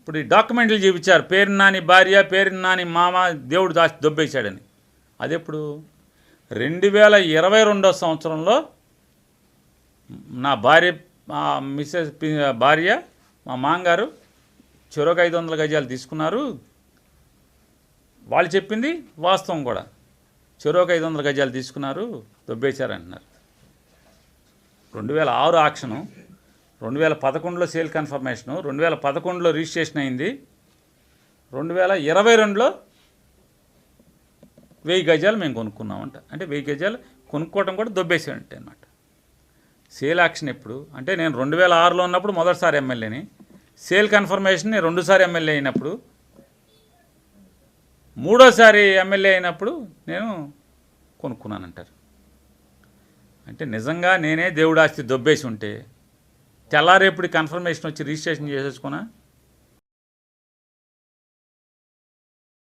ఇప్పుడు ఈ డాక్యుమెంట్లు చూపించారు. పేరు నాని భార్య పేరు నాని మామ దేవుడు దాచి దొబ్బేశాడని. అది ఎప్పుడు రెండు వేల ఇరవై రెండో సంవత్సరంలో నా భార్య మిస్సెస్ భార్య మా మామగారు చెరొక ఐదు వందల గజాలు తీసుకున్నారు. వాళ్ళు చెప్పింది వాస్తవం కూడా. చెరొక ఐదు వందల గజాలు తీసుకున్నారు దొబ్బేశారంటున్నారు. రెండు వేల ఆరు ఆక్షను రెండు వేల పదకొండులో సేల్ కన్ఫర్మేషను రెండు వేల పదకొండులో రిజిస్ట్రేషన్ అయింది రెండు వేల ఇరవై రెండులో వెయ్యి గజాలు మేము కొనుక్కున్నామంట. అంటే వెయ్యి గజాలు కొనుక్కోవడం కూడా దొబ్బేసాడంటే అనమాట సేల్ యాక్షన్ ఎప్పుడు? అంటే నేను రెండు వేల ఆరులో ఉన్నప్పుడు మొదటిసారి ఎమ్మెల్యేని. సేల్ కన్ఫర్మేషన్ నేను రెండుసారి ఎమ్మెల్యే అయినప్పుడు మూడోసారి ఎమ్మెల్యే అయినప్పుడు నేను కొనుక్కున్నానంటారు. అంటే నిజంగా నేనే దేవుడాస్తి దొబ్బేసి ఉంటే తెల్లారేపుడి కన్ఫర్మేషన్ వచ్చి రిజిస్ట్రేషన్ చేసేసుకున్నా.